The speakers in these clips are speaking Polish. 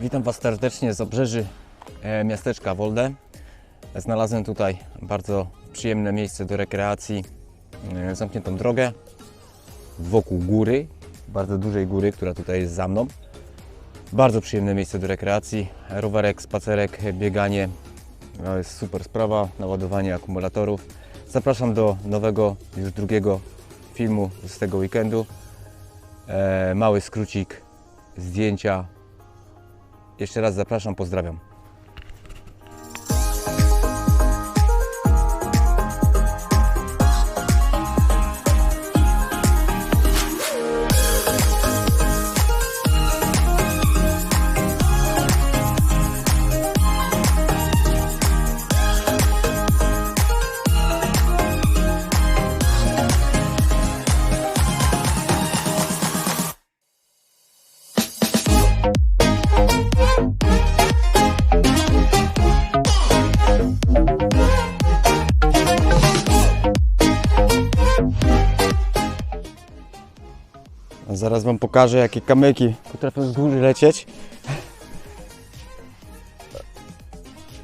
Witam Was serdecznie z obrzeży e, miasteczka Wolde. Znalazłem tutaj bardzo przyjemne miejsce do rekreacji, e, zamkniętą drogę wokół góry, bardzo dużej góry, która tutaj jest za mną. Bardzo przyjemne miejsce do rekreacji, rowerek, spacerek, bieganie. To jest super sprawa, naładowanie akumulatorów. Zapraszam do nowego, już drugiego filmu z tego weekendu. E, mały skrócik, zdjęcia, jeszcze raz zapraszam, pozdrawiam. Zaraz Wam pokażę, jakie kamyki potrafią z góry lecieć.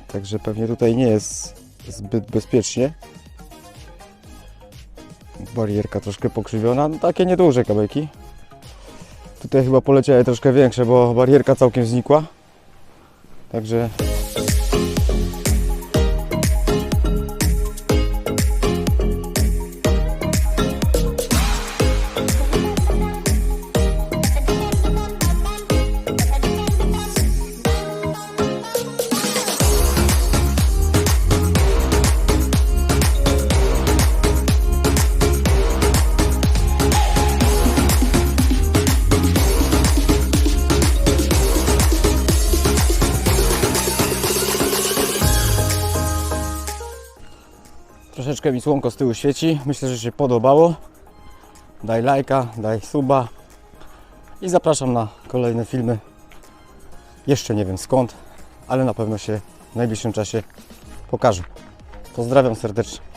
Także pewnie tutaj nie jest zbyt bezpiecznie. Barierka troszkę pokrzywiona, no takie nieduże kamyki. Tutaj chyba poleciały troszkę większe, bo barierka całkiem znikła. Także Troszeczkę mi słonko z tyłu świeci. Myślę, że się podobało. Daj lajka, daj suba. I zapraszam na kolejne filmy. Jeszcze nie wiem skąd, ale na pewno się w najbliższym czasie pokażę. Pozdrawiam serdecznie.